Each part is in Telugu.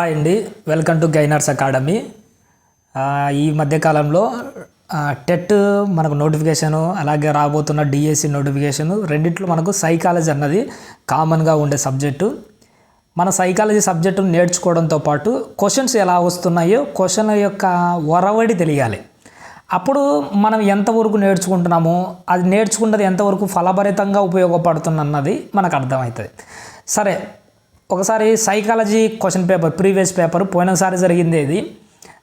హాయ్ అండి. వెల్కమ్ టు గైనర్స్ అకాడమీ ఈ మధ్యకాలంలో టెట్ మనకు నోటిఫికేషను అలాగే రాబోతున్న డిఎస్సి నోటిఫికేషను రెండిట్లో మనకు సైకాలజీ అన్నది కామన్గా ఉండే సబ్జెక్టు మన సైకాలజీ సబ్జెక్టు నేర్చుకోవడంతో పాటు క్వశ్చన్స్ ఎలా వస్తున్నాయో క్వశ్చన్ యొక్క వరవడి తెలియాలి. అప్పుడు మనం ఎంతవరకు నేర్చుకుంటున్నామో అది నేర్చుకున్నది ఎంతవరకు ఫలభరితంగా ఉపయోగపడుతుందన్నది మనకు అర్థమవుతుంది. సరే ఒకసారి psychology question paper previous paper పోయినసారి జరిగింది ఇది.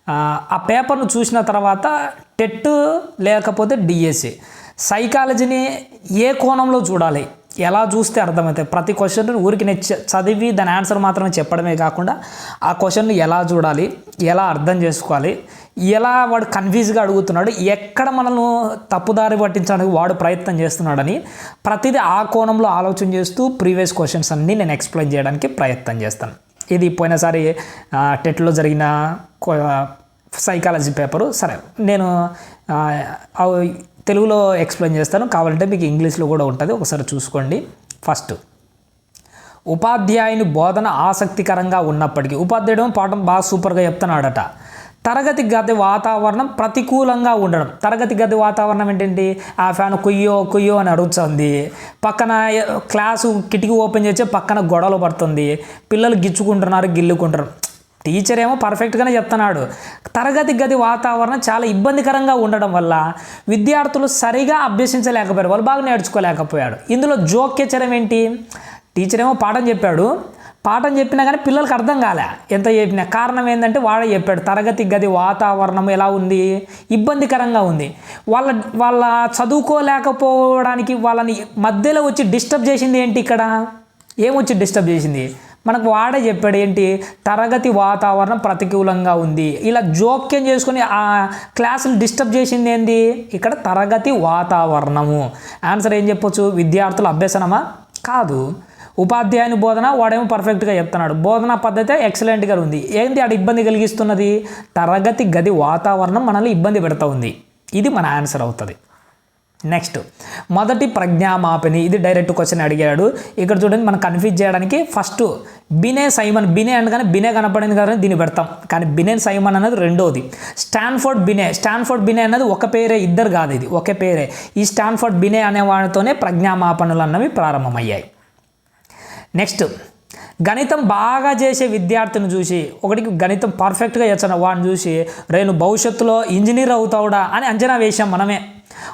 ఆ, పేపర్ను చూసిన తర్వాత టెట్ లేకపోతే డిఎస్సి. సైకాలజీని ఏ కోణంలో చూడాలి? ఎలా చూస్తే అర్థమవుతాయి? ప్రతి క్వశ్చన్ ఊరికి నేను చదివి దాని ఆన్సర్ మాత్రమే చెప్పడమే కాకుండా ఆ క్వశ్చన్ని ఎలా చూడాలి? ఎలా అర్థం చేసుకోవాలి? ఎలా వాడు కన్ఫ్యూజ్గా అడుగుతున్నాడు? ఎక్కడ మనల్ని తప్పుదారి పట్టించడానికి వాడు ప్రయత్నం చేస్తున్నాడని ప్రతిదీ ఆ కోణంలో ఆలోచన చేస్తూ ప్రీవియస్ క్వశ్చన్స్ అన్నీ నేను ఎక్స్ప్లెయిన్ చేయడానికి ప్రయత్నం చేస్తాను. ఇది పోయినసారి టెట్లో జరిగిన సైకాలజీ పేపరు. సరే నేను తెలుగులో ఎక్స్ప్లెయిన్ చేస్తాను. కావాలంటే మీకు ఇంగ్లీష్లో కూడా ఉంటుంది. ఒకసారి చూసుకోండి. ఫస్ట్ ఉపాధ్యాయుని బోధన ఆసక్తికరంగా ఉన్నప్పటికీ ఉపాధ్యాయుడు పాఠం బాగా సూపర్గా చెప్తున్నాడట. తరగతి గది వాతావరణం ప్రతికూలంగా ఉండడం. తరగతి గది వాతావరణం ఏంటంటే ఆ ఫ్యాన్ కుయ్యో కుయ్యో అని అడుగుతుంది. పక్కన క్లాసు కిటికీ ఓపెన్ చేస్తే పక్కన గొడవలు పడుతుంది. పిల్లలు గిచ్చుకుంటున్నారు గిల్లుకుంటారు టీచర్ ఏమో పర్ఫెక్ట్గానే చెప్తున్నాడు. తరగతి గది వాతావరణం చాలా ఇబ్బందికరంగా ఉండడం వల్ల విద్యార్థులు సరిగా అభ్యసించలేకపోయారు. వాళ్ళు బాగా నేర్చుకోలేకపోయాడు. ఇందులో జోక్యచరం ఏంటి? టీచర్ ఏమో పాఠం చెప్పాడు. పాఠం చెప్పినా కానీ పిల్లలకు అర్థం కాలే. ఎంత చెప్పినా. కారణం ఏంటంటే వాడే చెప్పాడు. తరగతి గది వాతావరణం ఎలా ఉంది? ఇబ్బందికరంగా ఉంది. వాళ్ళ వాళ్ళ చదువుకోలేకపోవడానికి వాళ్ళని మధ్యలో వచ్చి డిస్టర్బ్ చేసింది ఏంటి ఇక్కడ? ఏమొచ్చి డిస్టర్బ్ చేసింది? మనకు వాడే చెప్పాడు ఏంటి? తరగతి వాతావరణం ప్రతికూలంగా ఉంది. ఇలా జోక్యం చేసుకుని ఆ క్లాసులు డిస్టర్బ్ చేసింది ఏంది? ఇక్కడ తరగతి వాతావరణము. ఆన్సర్ ఏం చెప్పొచ్చు? విద్యార్థుల అభ్యసనమా? కాదు. ఉపాధ్యాయుని బోధన వాడేమో పర్ఫెక్ట్గా చెప్తున్నాడు. బోధనా పద్ధతి ఎక్సలెంట్గా ఉంది. ఏంటి ఆడ ఇబ్బంది కలిగిస్తున్నది? తరగతి గది వాతావరణం మనల్ని ఇబ్బంది పెడతా ఉంది. ఇది మన ఆన్సర్ అవుతుంది. నెక్స్ట్ మొదటి ప్రజ్ఞామాపిని ఇది డైరెక్ట్ క్వశ్చన్ అడిగాడు. ఇక్కడ చూడండి మనం కన్ఫ్యూజ్ చేయడానికి ఫస్ట్ బినే సైమన్ బినే అనగానే బినే కనపడింది కదా దీన్ని పెడతాం. కానీ బినే సైమన్ అనేది రెండోది. స్టాన్ఫోర్డ్ బినే స్టాన్ఫోర్డ్ బినే అనేది ఒక పేరే ఇద్దరు కాదు ఇది ఒకే పేరే. ఈ స్టాన్ఫోర్డ్ బినే అనే వాడితోనే ప్రజ్ఞామాపనలు అన్నవి ప్రారంభమయ్యాయి. నెక్స్ట్ గణితం బాగా చేసే విద్యార్థిని చూసి ఒకటికి గణితం పర్ఫెక్ట్గా చేస్తాను వాడిని చూసి రేను భవిష్యత్తులో ఇంజనీర్ అవుతావుడా అని అంచనా వేశాం మనమే.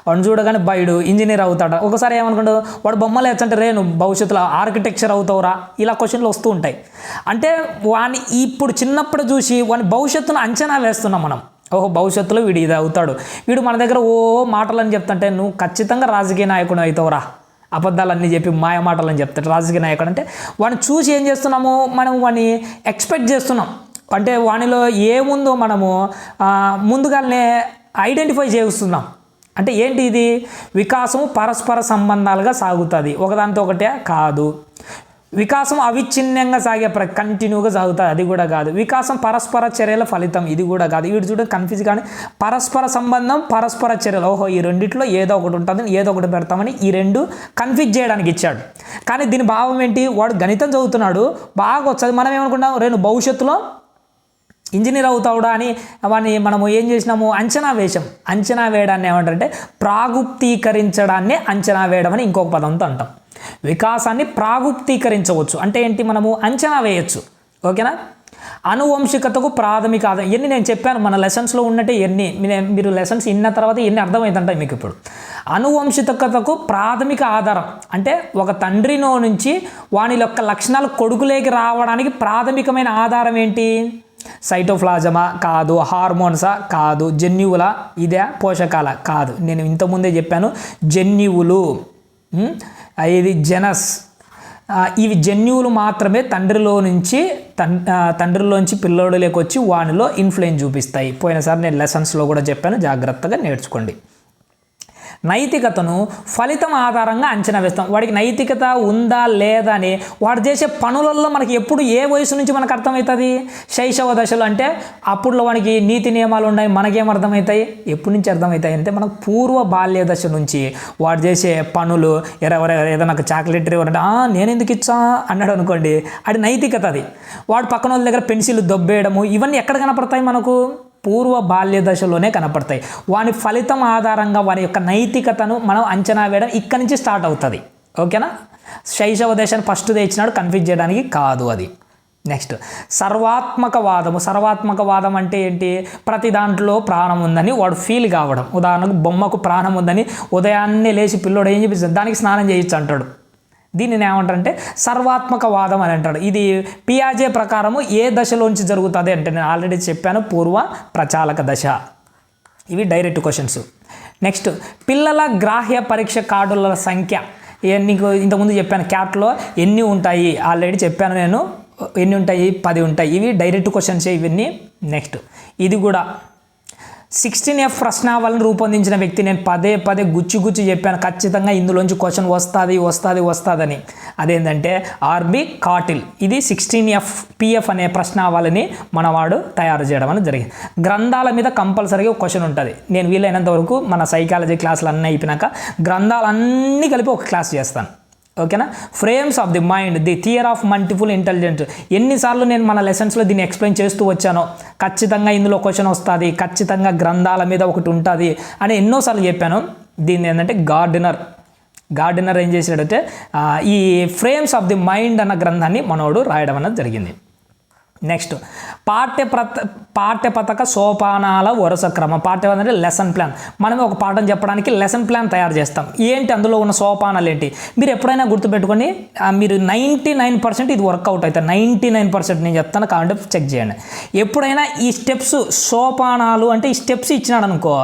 వాడిని చూడగానే బయడు ఇంజనీర్ అవుతాడా? ఒకసారి ఏమనుకుంటాడు? వాడు బొమ్మలు వేచ్చంటే రేను భవిష్యత్తులో ఆర్కిటెక్చర్ అవుతావురా? ఇలా క్వశ్చన్లు వస్తూ ఉంటాయి. అంటే వాడిని ఇప్పుడు చిన్నప్పుడు చూసి వాని భవిష్యత్తును అంచనా వేస్తున్నాం మనం. ఓహో భవిష్యత్తులో వీడు ఇది అవుతాడు. వీడు మన దగ్గర ఓ మాటలని చెప్తుంటే నువ్వు ఖచ్చితంగా రాజకీయ నాయకుడు అవుతావురా. అబద్ధాలన్నీ చెప్పి మాయ మాటలని చెప్తాడు. రాజకీయ నాయకుడు అంటే వాడిని చూసి ఏం చేస్తున్నాము? మనం వాడిని ఎక్స్పెక్ట్ చేస్తున్నాం. అంటే వానిలో ఏముందో మనము ముందుగానే ఐడెంటిఫై చేస్తున్నాం. అంటే ఏంటి ఇది? వికాసం పరస్పర సంబంధాలుగా సాగుతుంది. ఒకదానితో ఒకటే కాదు. వికాసం అవిచ్ఛిన్నంగా సాగే ప్ర కంటిన్యూగా సాగుతుంది అది కూడా కాదు. వికాసం పరస్పర చర్యల ఫలితం ఇది కూడా కాదు. వీడు చూడ కన్ఫ్యూజ్ కానీ పరస్పర సంబంధం పరస్పర చర్యలు. ఓహో ఈ రెండిట్లో ఏదో ఒకటి ఉంటుంది ఏదో ఒకటి పెడతామని ఈ రెండు కన్ఫ్యూజ్ చేయడానికి ఇచ్చాడు. కానీ దీని భావం ఏంటి? వాడు గణితం చదువుతున్నాడు బాగా వచ్చేది మనం ఏమనుకుంటాం? రెండు భవిష్యత్తులో ఇంజనీర్ అవుతావుడా అని వాడిని మనము ఏం చేసినాము? అంచనా వేశాం. అంచనా వేయడాన్ని ఏమంటారంటే ప్రాగుప్తీకరించడాన్ని అంచనా వేయడం అని ఇంకొక పదంతో అంటాం. వికాసాన్ని ప్రాగుప్తీకరించవచ్చు. అంటే ఏంటి? మనము అంచనా వేయచ్చు. ఓకేనా? అనువంశికతకు ప్రాథమిక ఆధారం ఎన్ని నేను చెప్పాను. మన లెసన్స్లో ఉన్నట్టే ఎన్ని మీరు లెసన్స్ ఇన్న తర్వాత ఎన్ని అర్థమవుతుంటాయి మీకు ఇప్పుడు. అనువంశికతకు ప్రాథమిక ఆధారం. అంటే ఒక తండ్రినో నుంచి వాని యొక్క లక్షణాలు కొడుకులేకి రావడానికి ప్రాథమికమైన ఆధారం ఏంటి? సైటోఫ్లాజమా కాదు హార్మోన్సా కాదు జన్యువుల? ఇదే పోషకాల కాదు. నేను ఇంతకుముందే చెప్పాను. జన్యువులు. ఇది జెనస్. ఇవి జన్యువులు మాత్రమే తండ్రిలో నుంచి తన్ తండ్రిలోంచి పిల్లోడులోకి వచ్చి వానిలో ఇన్ఫ్లుయెన్స్ చూపిస్తాయి. పోయినసారి నేను లెసన్స్లో కూడా చెప్పాను జాగ్రత్తగా నేర్చుకోండి. నైతికతను ఫలితం ఆధారంగా అంచనా వేస్తాం. వాడికి నైతికత ఉందా లేదా అని వాడు చేసే పనులలో మనకి ఎప్పుడు ఏ వయసు నుంచి మనకు అర్థమవుతుంది? శైశవ దశలు అంటే అప్పుడులో వానికి నీతి నియమాలు ఉన్నాయి మనకేం అర్థమవుతాయి? ఎప్పటి నుంచి అర్థమవుతాయి అంటే మనకు పూర్వ బాల్య దశ నుంచి వాడు చేసే పనులు ఎవరెవరు ఏదైనా నాకు చాక్లెట్ ఎవరంటే నేను ఎందుకు ఇచ్చా? అన్నాడు అనుకోండి. అది నైతికత అది వాడు పక్కన వాళ్ళ దగ్గర పెన్సిల్ దొబ్బేయడము ఇవన్నీ ఎక్కడ కనపడతాయి మనకు? పూర్వ బాల్య దశలోనే కనపడతాయి. వాని ఫలితం ఆధారంగా వారి యొక్క నైతికతను మనం అంచనా వేయడం ఇక్కడి నుంచి స్టార్ట్ అవుతుంది. ఓకేనా? శైశవ దశను ఫస్ట్ తెచ్చినాడు కన్ఫ్యూజ్ చేయడానికి కాదు అది. నెక్స్ట్ సర్వాత్మక వాదము సర్వాత్మక వాదం అంటే ఏంటి? ప్రతి దాంట్లో ప్రాణం ఉందని వాడు ఫీల్ కావడం. ఉదాహరణకు బొమ్మకు ప్రాణం ఉందని ఉదయాన్నే లేచి పిల్లోడు ఏం చెప్పిస్తుంది దానికి స్నానం చేయొచ్చు అంటాడు. దీనిని ఏమంటారంటే సర్వాత్మక వాదం అని అంటాడు ఇది పియాజే ప్రకారము ఏ దశలోంచి జరుగుతుంది అంటే నేను ఆల్రెడీ చెప్పాను పూర్వ ప్రచాలక దశ. ఇవి డైరెక్ట్ క్వశ్చన్స్. నెక్స్ట్ పిల్లల గ్రాహ్య పరీక్ష కార్డుల సంఖ్య. నీకు ఇంతకుముందు చెప్పాను క్యాట్లో ఎన్ని ఉంటాయి? ఆల్రెడీ చెప్పాను నేను ఎన్ని ఉంటాయి? పది ఉంటాయి. ఇవి డైరెక్ట్ క్వశ్చన్స్ ఇవన్నీ. నెక్స్ట్ ఇది కూడా సిక్స్టీన్ ఎఫ్ ప్రశ్నావళిని రూపొందించిన వ్యక్తి నేను పదే పదే గుచ్చి గుచ్చి చెప్పాను. ఖచ్చితంగా ఇందులోంచి క్వశ్చన్ వస్తుంది వస్తుంది వస్తుందని. అదేంటంటే ఆర్బి కాటిల్. ఇది సిక్స్టీన్ ఎఫ్ పిఎఫ్ అనే ప్రశ్నావళిని మనవాడు తయారు చేయడం అనేది జరిగింది. గ్రంథాల మీద కంపల్సరీగా క్వశ్చన్ ఉంటుంది. నేను వీలైనంత వరకు మన సైకాలజీ క్లాసులు అన్నీ అయిపోయినాక గ్రంథాలన్నీ కలిపి ఒక క్లాస్ చేస్తాను. ఓకేనా? Frames of the mind the theory of multiple intelligent ఎన్నిసార్లు నేను మన లెసన్స్లో దీన్ని ఎక్స్ప్లెయిన్ చేస్తూ వచ్చానో ఖచ్చితంగా ఇందులో క్వశ్చన్ వస్తుంది ఖచ్చితంగా గ్రంథాల మీద ఒకటి ఉంటుంది అని ఎన్నోసార్లు చెప్పాను. దీన్ని ఏంటంటే గార్డెనర్. గార్డెనర్ ఏం చేశాడంటే ఈ ఫ్రేమ్స్ ఆఫ్ ది మైండ్ అన్న గ్రంథాన్ని మనోడు రాయడం అనేది జరిగింది. నెక్స్ట్ పాఠ్య ప్రత పాఠ్య పథక సోపానాల వరుస క్రమం. పాఠ్య అంటే లెసన్ ప్లాన్ మనం ఒక పాఠం చెప్పడానికి లెసన్ ప్లాన్ తయారు చేస్తాం. ఏంటి అందులో ఉన్న సోపానాలు ఏంటి? మీరు ఎప్పుడైనా గుర్తుపెట్టుకొని మీరు నైంటీ నైన్ పర్సెంట్ ఇది వర్కౌట్ అవుతుంది నైంటీ నైన్ పర్సెంట్ నేను చెప్తాను కాబట్టి చెక్ చేయండి. ఎప్పుడైనా ఈ స్టెప్స్ సోపానాలు అంటే ఈ స్టెప్స్ ఇచ్చినాడు అనుకో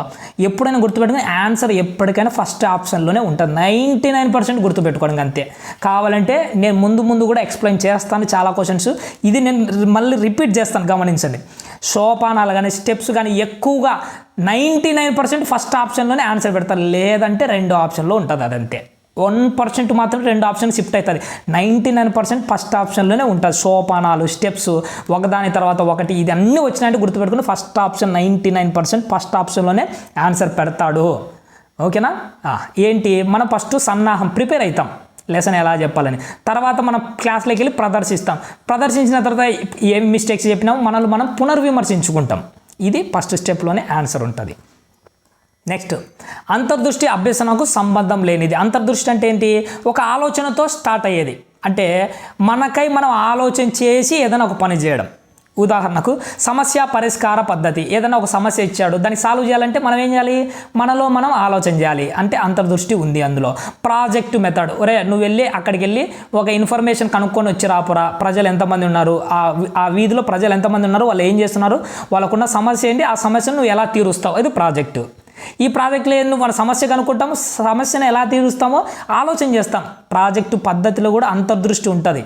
ఎప్పుడైనా గుర్తుపెట్టుకుని ఆన్సర్ ఎప్పటికైనా ఫస్ట్ ఆప్షన్లోనే ఉంటుంది. నైంటీ నైన్ పర్సెంట్ గుర్తుపెట్టుకోవడానికి అంతే. కావాలంటే నేను ముందు ముందు కూడా ఎక్స్ప్లెయిన్ చేస్తాను చాలా క్వశ్చన్స్ ఇది నేను మళ్ళీ రిపీట్ చేస్తాను గమనించండి. సోపానాలు కానీ స్టెప్స్ కానీ ఎక్కువగా నైంటీ నైన్ పర్సెంట్ ఫస్ట్ ఆప్షన్లోనే ఆన్సర్ పెడతారు. లేదంటే రెండో ఆప్షన్లో ఉంటుంది అదంతే. వన్ పర్సెంట్ మాత్రం రెండు ఆప్షన్ షిఫ్ట్ అవుతుంది. నైంటీ నైన్ పర్సెంట్ ఫస్ట్ ఆప్షన్లోనే ఉంటుంది. సోపానాలు స్టెప్స్ ఒకదాని తర్వాత ఒకటి ఇది అన్నీ వచ్చినాయంటే గుర్తుపెట్టుకుని first option ninety nine percent first ఆప్షన్లోనే answer పెడతాడు. ఓకేనా? ఏంటి? మనం ఫస్ట్ సన్నాహం ప్రిపేర్ అవుతాం. లెసన్ ఎలా చెప్పాలని. తర్వాత మనం క్లాస్లోకి వెళ్ళి ప్రదర్శిస్తాం. ప్రదర్శించిన తర్వాత ఏం మిస్టేక్స్ చెప్పినామో మనల్ని మనం పునర్విమర్శించుకుంటాం. ఇది ఫస్ట్ స్టెప్లోనే ఆన్సర్ ఉంటుంది. నెక్స్ట్ అంతర్దృష్టి అభ్యసనకు సంబంధం లేనిది. అంతర్దృష్టి అంటే ఏంటి? ఒక ఆలోచనతో స్టార్ట్ అయ్యేది. అంటే మనకై మనం ఆలోచన చేసి ఏదైనా ఒక పని చేయడం. ఉదాహరణకు సమస్య పరిష్కార పద్ధతి. ఏదైనా ఒక సమస్య ఇచ్చాడు దాన్ని సాల్వ్ చేయాలంటే మనం ఏం చేయాలి? మనలో మనం ఆలోచన చేయాలి. అంటే అంతర్దృష్టి ఉంది అందులో. ప్రాజెక్టు మెథడ్ ఒరే నువ్వు వెళ్ళి అక్కడికి వెళ్ళి ఒక ఇన్ఫర్మేషన్ కనుక్కొని వచ్చి రాపురా. ప్రజలు ఎంతమంది ఉన్నారు? ఆ ఆ వీధిలో ప్రజలు ఎంతమంది ఉన్నారు? వాళ్ళు ఏం చేస్తున్నారు? వాళ్ళకున్న సమస్య ఏంటి? ఆ సమస్యను నువ్వు ఎలా తీరుస్తావు? ఇది ప్రాజెక్టు ఈ ప్రాజెక్టులో నువ్వు మన సమస్య కనుక్కుంటాము సమస్యను ఎలా తీరుస్తామో ఆలోచన చేస్తాం. ప్రాజెక్టు పద్ధతిలో కూడా అంతర్దృష్టి ఉంటుంది.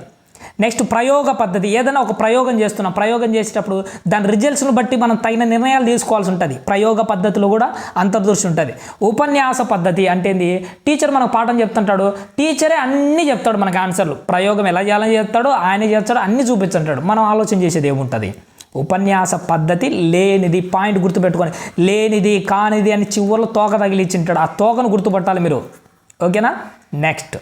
నెక్స్ట్ ప్రయోగ పద్ధతి ఏదైనా ఒక ప్రయోగం చేస్తున్నాం. ప్రయోగం చేసేటప్పుడు దాని రిజల్ట్స్ను బట్టి మనం తగిన నిర్ణయాలు తీసుకోవాల్సి ఉంటుంది. ప్రయోగ పద్ధతిలో కూడా అంతర్దృష్టి ఉంటుంది. ఉపన్యాస పద్ధతి అంటే ఏంది? టీచర్ మనకు పాఠం చెప్తుంటాడు. టీచరే అన్నీ చెప్తాడు మనకు ఆన్సర్లు ప్రయోగం ఎలా చేయాలని చెప్తాడు ఆయన చేస్తాడు అన్నీ చూపించుంటాడు మనం ఆలోచన చేసేది ఏముంటుంది? ఉపన్యాస పద్ధతి లేనిది పాయింట్ గుర్తుపెట్టుకొని లేనిది కానిది అని చివరిలో తోక తగిలిచ్చింటాడు ఆ తోకను గుర్తుపట్టాలి మీరు. ఓకేనా? నెక్స్ట్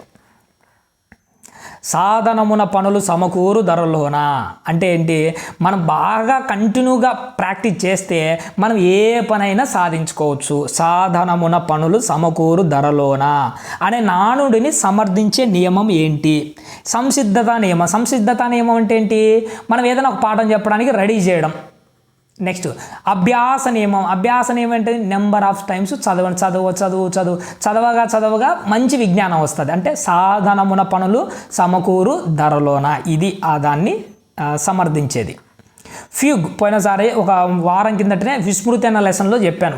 సాధనమున పనులు సమకూరు ధరలోన? అంటే ఏంటి? మనం బాగా కంటిన్యూగా ప్రాక్టీస్ చేస్తే మనం ఏ పనైనా సాధించుకోవచ్చు. సాధనమున పనులు సమకూరు ధరలోన? అనే నానుడిని సమర్థించే నియమం ఏంటి? సంసిద్ధత నియమం. సంసిద్ధత నియమం అంటే ఏంటి? మనం ఏదైనా ఒక పాఠం చెప్పడానికి రెడీ చేయడం. నెక్స్ట్ అభ్యాస నియమం. అభ్యాస నియమం అంటే నెంబర్ ఆఫ్ టైమ్స్ చదవండి చదువు చదువు చదువు. చదవగా చదవగా మంచి విజ్ఞానం వస్తుంది. అంటే సాధనమున పనులు సమకూరు ధరలోన. ఇది ఆ దాన్ని సమర్థించేది. ఫ్యూగ్ పోయినసారి ఒక వారం కిందటనే విస్మృతి అన్న లెసన్లో చెప్పాను.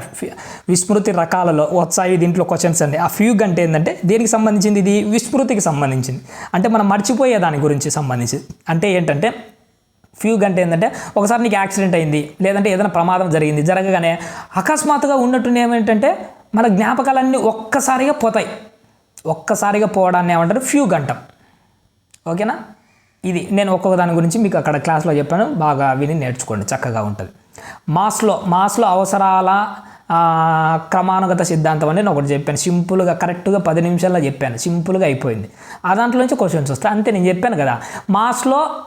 విస్మృతి రకాలలో వచ్చాయి దీంట్లో క్వశ్చన్స్ అండి. ఆ ఫ్యూగ్ అంటే ఏంటంటే దేనికి సంబంధించింది ఇది? విస్మృతికి సంబంధించింది. అంటే మనం మర్చిపోయే దాని గురించి సంబంధించి అంటే ఏంటంటే ఫ్యూగ్ అంటే ఏంటంటే ఒకసారి నీకు యాక్సిడెంట్ అయింది లేదంటే ఏదైనా ప్రమాదం జరిగింది జరగగానే అకస్మాత్తుగా ఉన్నట్టు ఏమేంటంటే మన జ్ఞాపకాలన్నీ ఒక్కసారిగా పోతాయి. ఒక్కసారిగా పోవడాన్ని ఏమంటారు? ఫ్యూ గంటం. ఓకేనా? ఇది నేను ఒక్కొక్క దాని గురించి మీకు అక్కడ క్లాస్లో చెప్పాను. బాగా విని నేర్చుకోండి. చక్కగా ఉంటుంది. మాస్లో మాస్లో అవసరాల క్రమానుగత సిద్ధాంతం అని నేను ఒకటి చెప్పాను. సింపుల్గా కరెక్ట్గా పది నిమిషాల్లో చెప్పాను. సింపుల్గా అయిపోయింది. ఆ దాంట్లో నుంచి క్వశ్చన్స్ వస్తాయి. అంతే నేను చెప్పాను కదా. మాస్లో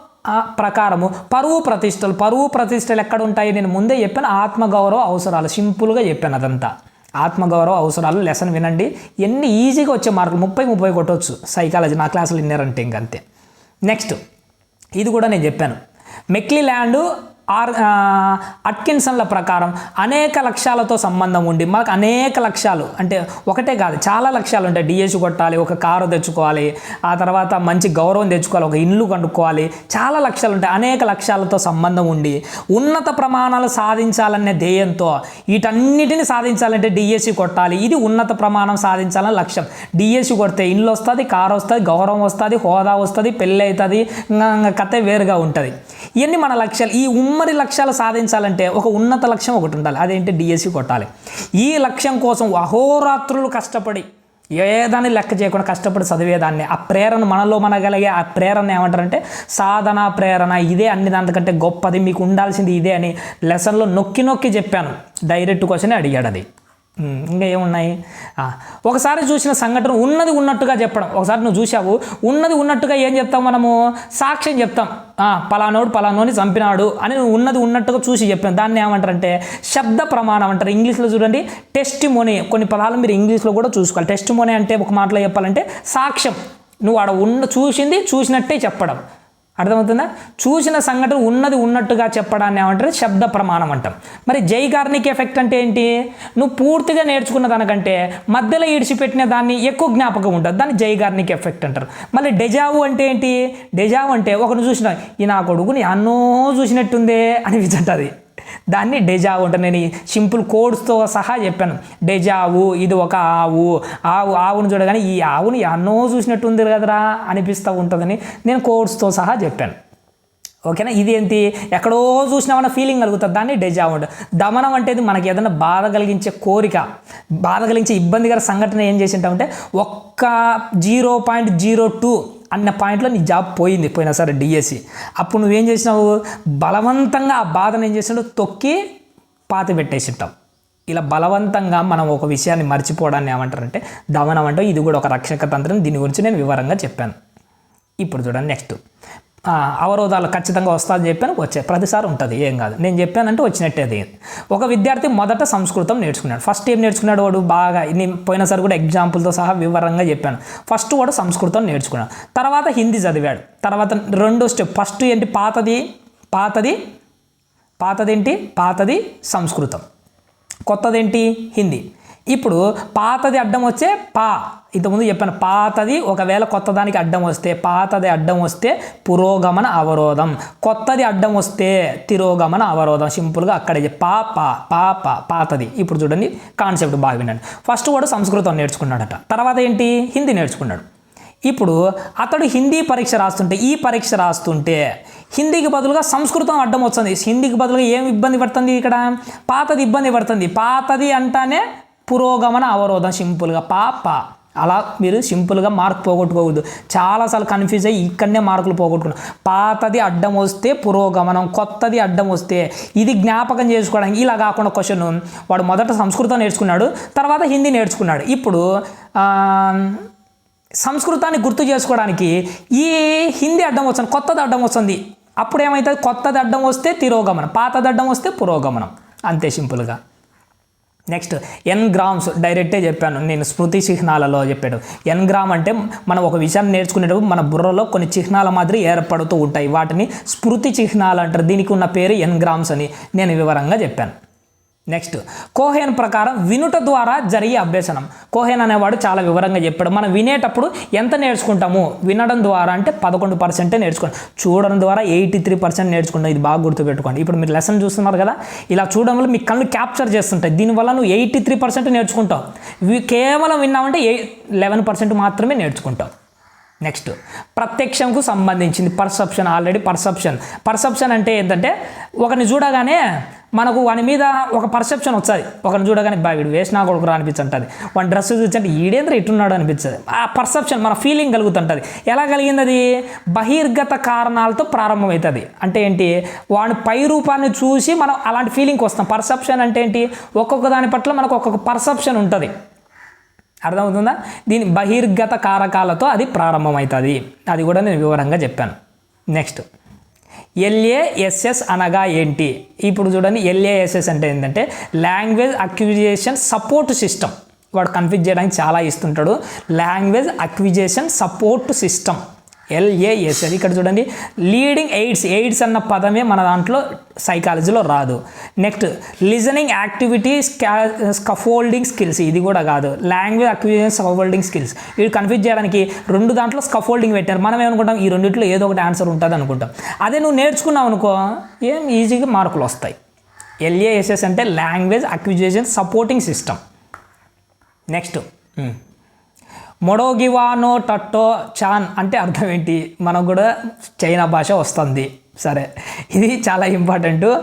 ప్రకారము పరువు ప్రతిష్టలు పరువు ప్రతిష్టలు ఎక్కడ ఉంటాయి నేను ముందే చెప్పాను ఆత్మగౌరవ అవసరాలు. సింపుల్గా చెప్పాను అదంతా. ఆత్మగౌరవ అవసరాలు లెసన్ వినండి. ఎన్ని ఈజీగా వచ్చే మార్కులు? ముప్పై ముప్పై కొట్టవచ్చు సైకాలజీ నా క్లాసులు విన్నారంటే ఇంకంతే నెక్స్ట్ ఇది కూడా నేను చెప్పాను. మెక్లీ ల్యాండ్ ఆర్ అట్కిన్సన్ల ప్రకారం అనేక లక్ష్యాలతో సంబంధం ఉండి మనకు అనేక లక్ష్యాలు అంటే ఒకటే కాదు చాలా లక్ష్యాలు ఉంటాయి. డిఎస్సి కొట్టాలి ఒక కారు తెచ్చుకోవాలి ఆ తర్వాత మంచి గౌరవం తెచ్చుకోవాలి ఒక ఇల్లు కనుక్కోవాలి. చాలా లక్ష్యాలు ఉంటాయి. అనేక లక్ష్యాలతో సంబంధం ఉండి ఉన్నత ప్రమాణాలు సాధించాలనే ధ్యేయంతో వీటన్నిటిని సాధించాలంటే డిఎస్సి కొట్టాలి. ఇది ఉన్నత ప్రమాణం సాధించాలని లక్ష్యం. డిఎస్సి కొడితే ఇల్లు వస్తుంది కారు వస్తుంది గౌరవం వస్తుంది హోదా వస్తుంది పెళ్ళి అవుతుంది కథ వేరుగా ఉంటుంది. ఇవన్నీ మన లక్ష్యాలు. ఈ ఉమ్మడి లక్ష్యాలు సాధించాలంటే ఒక ఉన్నత లక్ష్యం ఒకటి ఉండాలి. అదేంటి? డిఎస్సి కొట్టాలి. ఈ లక్ష్యం కోసం అహోరాత్రులు కష్టపడి ఏదాన్ని లెక్క చేయకుండా కష్టపడి చదివేదాన్ని ఆ ప్రేరణ మనలో మనగలిగే ఆ ప్రేరణ ఏమంటారంటే సాధన ప్రేరణ ఇదే అన్ని దానికంటే గొప్పది మీకు ఉండాల్సింది ఇదే అని లెసన్లో నొక్కి నొక్కి చెప్పాను. డైరెక్ట్ క్వశ్చనే అడిగాడు అది. ఇంకా ఏమున్నాయి? ఒకసారి చూసిన సంఘటన ఉన్నది ఉన్నట్టుగా చెప్పడం. ఒకసారి నువ్వు చూసావు ఉన్నది ఉన్నట్టుగా ఏం చెప్తాం మనము? సాక్ష్యం చెప్తాం. పలానోడు పలానోని చంపినాడు అని నువ్వు ఉన్నది ఉన్నట్టుగా చూసి చెప్పాను దాన్ని ఏమంటారంటే శబ్ద ప్రమాణం అంటారు. ఇంగ్లీష్లో చూడండి టెస్ట్ మోనే కొన్ని పదాలు మీరు ఇంగ్లీష్లో కూడా చూసుకోవాలి. టెస్ట్ మోనే అంటే ఒక మాటలో చెప్పాలంటే సాక్ష్యం. నువ్వు ఆడ ఉన్న చూసింది చూసినట్టే చెప్పడం. అర్థమవుతుందా? చూసిన సంఘటన ఉన్నది ఉన్నట్టుగా చెప్పడాన్ని ఏమంటారు? శబ్ద ప్రమాణం అంటాం. మరి జైగార్నిక్ ఎఫెక్ట్ అంటే ఏంటి? నువ్వు పూర్తిగా నేర్చుకున్న దానికంటే మధ్యలో ఈడ్చిపెట్టిన దాన్ని ఎక్కువ జ్ఞాపకం ఉంటుంది. దాన్ని జైగార్నిక్ ఎఫెక్ట్ అంటారు. మళ్ళీ డెజావు అంటే ఏంటి? డెజావు అంటే ఒకరిని చూసిన ఈ నా కొడుకుని అన్నో చూసినట్టుందే అనిపించంటుంది దాన్ని డెజావు అంటే నేను సింపుల్ కోడ్స్తో సహా చెప్పాను. డెజావు ఇది ఒక ఆవు. ఆవు ఆవును చూడగానే ఈ ఆవుని అన్నో చూసినట్టుంది కదరా అనిపిస్తూ ఉంటుందని నేను కోడ్స్తో సహా చెప్పాను. ఓకేనా? ఇది ఏంటి ఎక్కడో చూసినామన్న ఫీలింగ్ కలుగుతుంది దాన్ని డెజావు దమనం అంటే మనకి ఏదైనా బాధ కలిగించే కోరిక బాధ కలిగించే ఇబ్బందికర సంఘటన ఏం చేసి ఉంటామంటే ఒక్క జీరో పాయింట్ జీరో టూ అన్న పాయింట్లో నీ జాబ్ పోయింది పోయినా సరే డిఎస్సి అప్పుడు నువ్వేం చేసినావు? బలవంతంగా ఆ బాధను ఏం చేసినావు తొక్కి పాత పెట్టేసి ఉంటావు ఇలా బలవంతంగా మనం ఒక విషయాన్ని మర్చిపోవడాన్ని ఏమంటారంటే దమనం అంటే ఇది కూడా ఒక రక్షక తంత్రం. దీని గురించి నేను వివరంగా చెప్పాను. ఇప్పుడు చూడండి నెక్స్ట్. అవరోధాలు ఖచ్చితంగా వస్తాయని చెప్పాను వచ్చే ప్రతిసారి ఉంటుంది ఏం కాదు. నేను చెప్పానంటే వచ్చినట్టే అది. ఒక విద్యార్థి మొదట సంస్కృతం నేర్చుకున్నాడు. ఫస్ట్ ఏం నేర్చుకున్నాడు వాడు? బాగా నేను పోయినసారి కూడా ఎగ్జాంపుల్తో సహా వివరంగా చెప్పాను. ఫస్ట్ వాడు సంస్కృతం నేర్చుకున్నాడు. తర్వాత హిందీ చదివాడు. తర్వాత రెండో స్టెప్ ఫస్ట్ ఏంటి? పాతది పాతది పాతదేంటి? పాతది సంస్కృతం. కొత్తదేంటి? హిందీ. ఇప్పుడు పాతది అడ్డం వచ్చే పా. ఇంతకుముందు చెప్పాను పాతది ఒకవేళ కొత్తదానికి అడ్డం వస్తే పాతది అడ్డం వస్తే పురోగమన అవరోధం. కొత్తది అడ్డం వస్తే తిరోగమన అవరోధం. సింపుల్గా అక్కడే పా పా పా పా పాతది. ఇప్పుడు చూడండి కాన్సెప్ట్ బాగా వినండి. ఫస్ట్ వాడు సంస్కృతం నేర్చుకున్నాడట. తర్వాత ఏంటి? హిందీ నేర్చుకున్నాడు. ఇప్పుడు అతడు హిందీ పరీక్ష రాస్తుంటే ఈ పరీక్ష రాస్తుంటే హిందీకి బదులుగా సంస్కృతం అడ్డం వస్తుంది. హిందీకి బదులుగా ఏం ఇబ్బంది పడుతుంది ఇక్కడ? పాతది ఇబ్బంది పడుతుంది. పాతది అంటానే పురోగమన అవరోధం సింపుల్గా. పాప. అలా మీరు సింపుల్గా మార్క్ పోగొట్టుకోవద్దు. చాలాసార్లు కన్ఫ్యూజ్ అయ్యి ఇక్కడనే మార్కులు పోగొట్టుకున్నాం. పాతది అడ్డం వస్తే పురోగమనం కొత్తది అడ్డం వస్తే ఇది జ్ఞాపకం చేసుకోవడానికి ఇలా కాకుండా క్వశ్చన్ వాడు మొదట సంస్కృతం నేర్చుకున్నాడు తర్వాత హిందీ నేర్చుకున్నాడు. ఇప్పుడు సంస్కృతాన్ని గుర్తు చేసుకోవడానికి ఈ హిందీ అడ్డం వస్తుంది కొత్తది అడ్డం వస్తుంది. అప్పుడు ఏమవుతుంది కొత్తది అడ్డం వస్తే తిరోగమనం పాతది అడ్డం వస్తే పురోగమనం. అంతే సింపుల్గా. నెక్స్ట్ ఎన్ గ్రామ్స్ డైరెక్టే చెప్పాను. నేను స్మృతి చిహ్నాలలో చెప్పాడు. ఎన్ గ్రామ్ అంటే మనం ఒక విషయాన్ని నేర్చుకునేటప్పుడు మన బుర్రలో కొన్ని చిహ్నాల మాదిరి ఏర్పడుతూ ఉంటాయి. వాటిని స్మృతి చిహ్నాలు అంటారు. దీనికి ఉన్న పేరు ఎన్ గ్రామ్స్ అని నేను వివరంగా చెప్పాను. నెక్స్ట్ కోహెన్ ప్రకారం వినుట ద్వారా జరిగే అభ్యసనం. కోహెన్ అనేవాడు చాలా వివరంగా చెప్పాడు. మనం వినేటప్పుడు ఎంత నేర్చుకుంటాము? వినడం ద్వారా అంటే పదకొండు పర్సెంటే నేర్చుకుంటాం చూడడం ద్వారా ఎయిటీ త్రీ పర్సెంట్ నేర్చుకుంటాం ఇది బాగా గుర్తుపెట్టుకోండి. ఇప్పుడు మీరు లెసన్ చూస్తున్నారు కదా ఇలా చూడడం వల్ల మీ కళ్ళు క్యాప్చర్ చేస్తుంటాయి. దీనివల్ల నువ్వు ఎయిటీ త్రీ పర్సెంట్ నేర్చుకుంటావు. కేవలం విన్నామంటే ఏ లెవెన్ పర్సెంట్ మాత్రమే నేర్చుకుంటావు. నెక్స్ట్ ప్రత్యక్షంకు సంబంధించింది. పర్సెప్షన్ ఆల్రెడీ పర్సెప్షన్ పర్సెప్షన్ అంటే ఏంటంటే ఒకరిని చూడగానే మనకు వాని మీద ఒక పర్సెప్షన్ వస్తుంది. ఒకరిని చూడగానే బా వీడు వేసినా కొడుకురా అనిపించుంటుంది. వాడి డ్రెస్ చూసి ఈడేంద్ర ఇట్టున్నాడు అనిపించదు ఆ పర్సెప్షన్ మన ఫీలింగ్ కలుగుతుంటుంది. ఎలా కలిగింది అది బహిర్గత కారణాలతో ప్రారంభమవుతుంది. అంటే ఏంటి? వాడి పై రూపాన్ని చూసి మనం అలాంటి ఫీలింగ్కి వస్తాం. పర్సెప్షన్ అంటే ఏంటి? ఒక్కొక్క దాని పట్ల మనకు ఒక్కొక్క పర్సెప్షన్ ఉంటుంది. అర్థమవుతుందా? దీని బహిర్గత కారకాలతో అది ప్రారంభమవుతుంది. అది కూడా నేను వివరంగా చెప్పాను. నెక్స్ట్ ఎల్ఏఎస్ఎస్ అనగా ఏంటి? ఇప్పుడు చూడండి ఎల్ఏఎస్ఎస్ అంటే ఏంటంటే లాంగ్వేజ్ అక్విజేషన్ సపోర్ట్ సిస్టమ్ వాడు కన్ఫ్యూజ్ చేయడానికి చాలా ఇస్తుంటాడు. Language acquisition support system LAS అని ఇక్కడ చూడండి. లీడింగ్ ఎయిడ్స్ ఎయిడ్స్ అన్న పదమే మన దాంట్లో సైకాలజీలో రాదు. Next listening activities scaffolding skills ఇది కూడా కాదు. లాంగ్వేజ్ అక్విజన్ స్కఫోల్డింగ్ స్కిల్స్ ఇవి కన్ఫ్యూజ్ చేయడానికి రెండు దాంట్లో స్కఫోల్డింగ్ పెట్టారు. మనం ఏమనుకుంటాం? ఈ రెండిట్లో ఏదో ఒకటి ఆన్సర్ ఉంటుంది అనుకుంటాం. అదే నువ్వు నేర్చుకున్నావు అనుకో ఏం ఈజీగా మార్కులు వస్తాయి. ఎల్ఏఎస్ఎస్ అంటే language acquisition supporting system next మొడోగివానో టట్టో చాన్ అంటే అర్థం ఏంటి? మనకు కూడా చైనా భాష వస్తుంది. సరే. ఇది చాలా ఇంపార్టెంట్.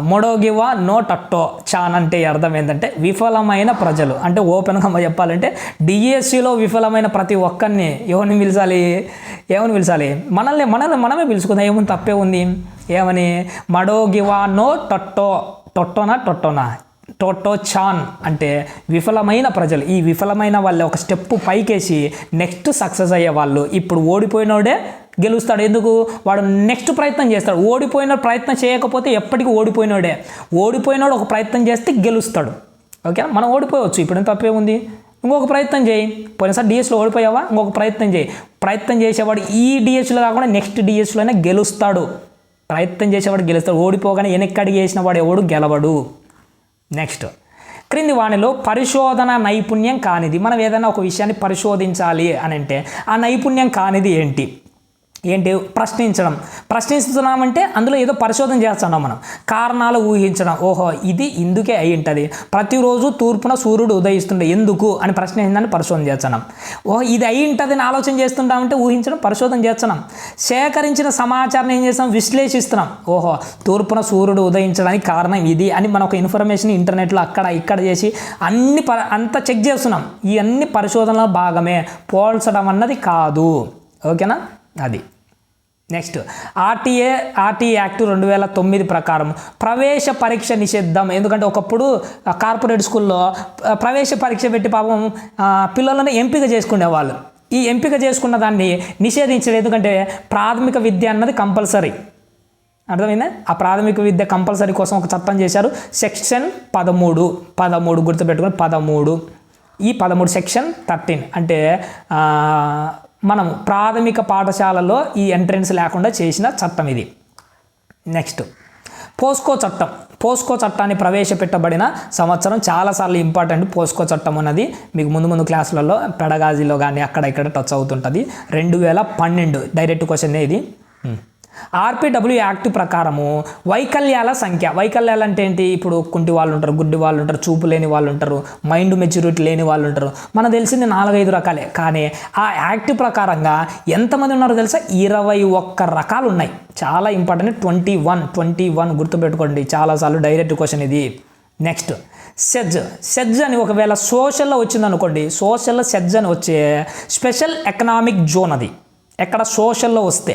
మొడోగివా నో టట్టో చాన్ అంటే అర్థం ఏంటంటే విఫలమైన ప్రజలు. అంటే ఓపెన్గా చెప్పాలంటే డిఎస్సిలో విఫలమైన ప్రతి ఒక్కరిని ఎవరిని పిలిచాలి? ఏమని పిలిచాలి? మనల్ని మనల్ని మనమే పిలుచుకుందాం. ఏమని తప్పే ఉంది. ఏమని? మడోగివా నో టట్టో. టొట్టోనా? టొట్టోనా? టోటో చాన్ అంటే విఫలమైన ప్రజలు. ఈ విఫలమైన వాళ్ళు ఒక స్టెప్ పైకేసి నెక్స్ట్ సక్సెస్ అయ్యే వాళ్ళు. ఇప్పుడు ఓడిపోయినోడే గెలుస్తాడు. ఎందుకు? వాడు నెక్స్ట్ ప్రయత్నం చేస్తాడు. ఓడిపోయిన ప్రయత్నం చేయకపోతే ఎప్పటికీ ఓడిపోయినోడే. ఓడిపోయినోడు ఒక ప్రయత్నం చేస్తే గెలుస్తాడు. ఓకే మనం ఓడిపోవచ్చు. ఇప్పుడు తప్పే ఉంది? ఇంకొక ప్రయత్నం చేయి. పోయినసారి డిఎస్లో ఓడిపోయావా? ఇంకొక ప్రయత్నం చేయి. ప్రయత్నం చేసేవాడు ఈ డిఎస్లో కాకుండా నెక్స్ట్ డిఎస్లోనే గెలుస్తాడు. ప్రయత్నం చేసేవాడు గెలుస్తాడు. ఓడిపోగానే వెనక్కడికి వేసిన వాడు ఎవడు? గెలవడు. నెక్స్ట్ క్రింది వాణిలో పరిశోధన నైపుణ్యం కానిది. మనం ఏదైనా ఒక విషయాన్ని పరిశోధించాలి అని అంటే ఆ నైపుణ్యం కానిది ఏంటి? ఏంటి? ప్రశ్నించడం. ప్రశ్నిస్తున్నామంటే అందులో ఏదో పరిశోధన చేస్తున్నాం మనం. కారణాలు ఊహించడం. ఓహో ఇది ఇందుకే అయి ఉంటుంది ప్రతిరోజు తూర్పున సూర్యుడు ఉదయిస్తుండే. ఎందుకు? అని ప్రశ్న పరిశోధన చేస్తున్నాం. ఓహో ఇది అయి ఉంటుందని అని ఆలోచన చేస్తుంటామంటే ఊహించడం పరిశోధన చేస్తున్నాం. సేకరించిన సమాచారం ఏం చేస్తాం విశ్లేషిస్తున్నాం. ఓహో తూర్పున సూర్యుడు ఉదయించడానికి కారణం ఇది అని మన ఒక ఇన్ఫర్మేషన్ ఇంటర్నెట్లో అక్కడ ఇక్కడ చేసి అన్ని ప అంతా చెక్ చేస్తున్నాం. ఇవన్నీ పరిశోధనలో భాగమే. పోల్చడం అన్నది కాదు. ఓకేనా? అది. నెక్స్ట్ ఆర్టీఏ ఆర్టీ యాక్ట్ రెండు వేల తొమ్మిది ప్రకారం ప్రవేశ పరీక్ష నిషేధం ఎందుకంటే ఒకప్పుడు కార్పొరేట్ స్కూల్లో ప్రవేశ పరీక్ష పెట్టి పాపం పిల్లలను ఎంపిక చేసుకునేవాళ్ళు. ఈ ఎంపిక చేసుకున్న దాన్ని నిషేధించడం ఎందుకంటే ప్రాథమిక విద్య అన్నది కంపల్సరీ. అర్థమైందా? ఆ ప్రాథమిక విద్య కంపల్సరీ కోసం ఒక చట్టం చేశారు. సెక్షన్ పదమూడు. పదమూడు గుర్తుపెట్టుకుని పదమూడు. ఈ పదమూడు సెక్షన్ థర్టీన్. అంటే మనం ప్రాథమిక పాఠశాలలో ఈ ఎంట్రన్స్ లేకుండా చేసిన చట్టం ఇది. నెక్స్ట్ పోస్కో చట్టం. పోస్కో చట్టాన్ని ప్రవేశపెట్టబడిన సంవత్సరం చాలాసార్లు ఇంపార్టెంట్ పోస్కో చట్టం అన్నది మీకు ముందు ముందు క్లాసులలో పెడగాజీలో కానీ అక్కడ ఇక్కడ టచ్ అవుతుంటుంది. రెండు వేల పన్నెండు. డైరెక్ట్ క్వశ్చన్ ఇది? Hmm. ఆర్పిడబ్ల్యూ యాక్ట్ ప్రకారము వైకల్యాల సంఖ్య. వైకల్యాలు అంటే ఏంటి? ఇప్పుడు కుంటి వాళ్ళు ఉంటారు గుడ్డి వాళ్ళు ఉంటారు చూపు లేని వాళ్ళు ఉంటారు మైండ్ మెచ్యూరిటీ లేని వాళ్ళు ఉంటారు. మనకు తెలిసింది నాలుగైదు రకాలే. కానీ ఆ యాక్ట్ ప్రకారంగా ఎంతమంది ఉన్నారో తెలుసా? ఇరవై ఒక్క రకాలు ఉన్నాయి. చాలా important. Twenty one twenty one గుర్తుపెట్టుకోండి. చాలాసార్లు డైరెక్ట్ క్వశ్చన్ ఇది. నెక్స్ట్ సెజ్ సెజ్ అని ఒకవేళ సోషల్లో వచ్చిందనుకోండి సోషల్లో సెజ్ అని వచ్చే స్పెషల్ ఎకనామిక్ జోన్ అది. ఎక్కడ సోషల్లో వస్తే.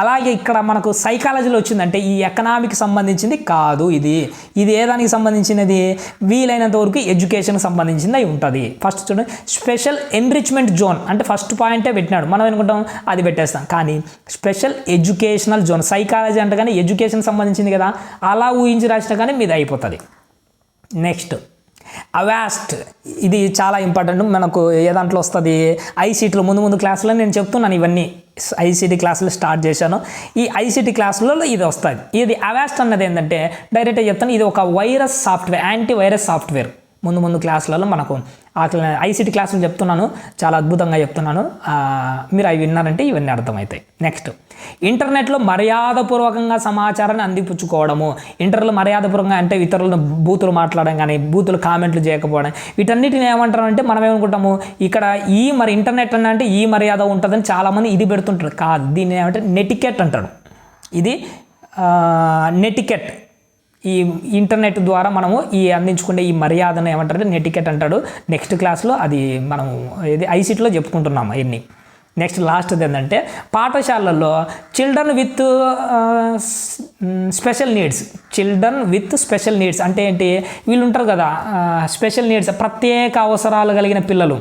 అలాగే ఇక్కడ మనకు సైకాలజీలో వచ్చిందంటే ఈ ఎకనామిక్ సంబంధించింది కాదు ఇది. ఇది ఏ దానికి సంబంధించినది? వీలైనంత వరకు ఎడ్యుకేషన్కి సంబంధించింది అయి ఉంటుంది. ఫస్ట్ చూడండి స్పెషల్ ఎన్రిచ్మెంట్ జోన్ అంటే ఫస్ట్ పాయింటే పెట్టినాడు. మనం అనుకుంటాం అది పెట్టేస్తాం. కానీ స్పెషల్ ఎడ్యుకేషనల్ జోన్ సైకాలజీ అంటే కానీ ఎడ్యుకేషన్ సంబంధించింది కదా. అలా ఊహించి రాసినా కానీ మీద అయిపోతుంది. నెక్స్ట్. అవాస్ట్ ఇది చాలా ఇంపార్టెంట్ మనకు ఏ దాంట్లో వస్తుంది? ఐసీటీలో ముందు ముందు క్లాసులో నేను చెప్తున్నాను ఇవన్నీ. ఐసీటీ క్లాసులు స్టార్ట్ చేశాను. ఈ ఐసీటీ క్లాసులలో ఇది వస్తుంది. ఇది అవాస్ట్ అన్నది ఏంటంటే డైరెక్ట్గా చెప్తాను ఇది ఒక virus software anti virus software ముందు ముందు క్లాసులలో మనకు ఆ ఐసీటీ క్లాసులు చెప్తున్నాను. చాలా అద్భుతంగా చెప్తున్నాను. మీరు అవి విన్నారంటే ఇవన్నీ అర్థమవుతాయి. నెక్స్ట్ ఇంటర్నెట్లో మర్యాదపూర్వకంగా సమాచారాన్ని అందిపుచ్చుకోవడము. ఇంటర్లో మర్యాదపూర్వకంగా అంటే ఇతరులను బూతులు మాట్లాడడం కానీ బూతులు కామెంట్లు చేయకపోవడం. వీటన్నిటిని ఏమంటారు అంటే మనం ఏమనుకుంటాము ఇక్కడ ఈ మరి ఇంటర్నెట్ అని అంటే ఈ మర్యాద ఉంటుందని చాలామంది ఇది పెడుతుంటారు. కాదు దీన్ని ఏమంటే నెటికెట్ అంటాడు ఇది నెటికెట్. ఈ ఇంటర్నెట్ ద్వారా మనము ఈ అందించుకునే ఈ మర్యాదను ఏమంటారు? నెటికెట్ అంటాడు. నెక్స్ట్ క్లాస్లో అది మనం ఇది ఐసీటీలో చెప్పుకుంటున్నాము ఇన్ని నెక్స్ట్ లాస్ట్ది ఏంటంటే పాఠశాలల్లో children with special needs children with special needs అంటే ఏంటి? వీళ్ళు ఉంటారు కదా స్పెషల్ నీడ్స్ ప్రత్యేక అవసరాలు కలిగిన పిల్లలు.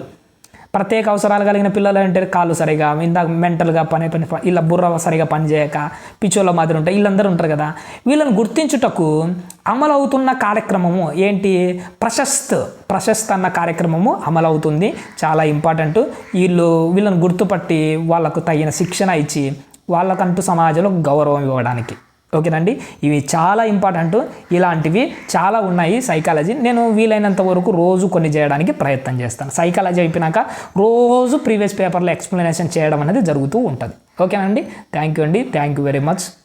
ప్రత్యేక అవసరాలు కలిగిన పిల్లలు అంటే కాళ్ళు సరిగా ఇందాక మెంటల్గా పని పని ఇలా బుర్ర సరిగా పనిచేయక పిచ్చోళ్ళ మాదిరి ఉంటాయి వీళ్ళందరూ ఉంటారు కదా. వీళ్ళని గుర్తించుటకు అమలవుతున్న కార్యక్రమము ఏంటి? ప్రశస్త్ ప్రశస్త్ అన్న కార్యక్రమము అమలవుతుంది. చాలా ఇంపార్టెంట్. వీళ్ళు వీళ్ళని గుర్తుపట్టి వాళ్ళకు తగిన శిక్షణ ఇచ్చి వాళ్ళకంటూ సమాజంలో గౌరవం ఇవ్వడానికి. ఓకేనండి? ఇవి చాలా ఇంపార్టెంట్. ఇలాంటివి చాలా ఉన్నాయి సైకాలజీ. నేను వీలైనంత వరకు రోజు కొన్ని చేయడానికి ప్రయత్నం చేస్తాను. సైకాలజీ అయిపోయినాక రోజు ప్రీవియస్ పేపర్లో ఎక్స్ప్లెనేషన్ చేయడం అనేది జరుగుతూ ఉంటుంది. ఓకేనండి? థ్యాంక్ యూ అండి. Thank you very much.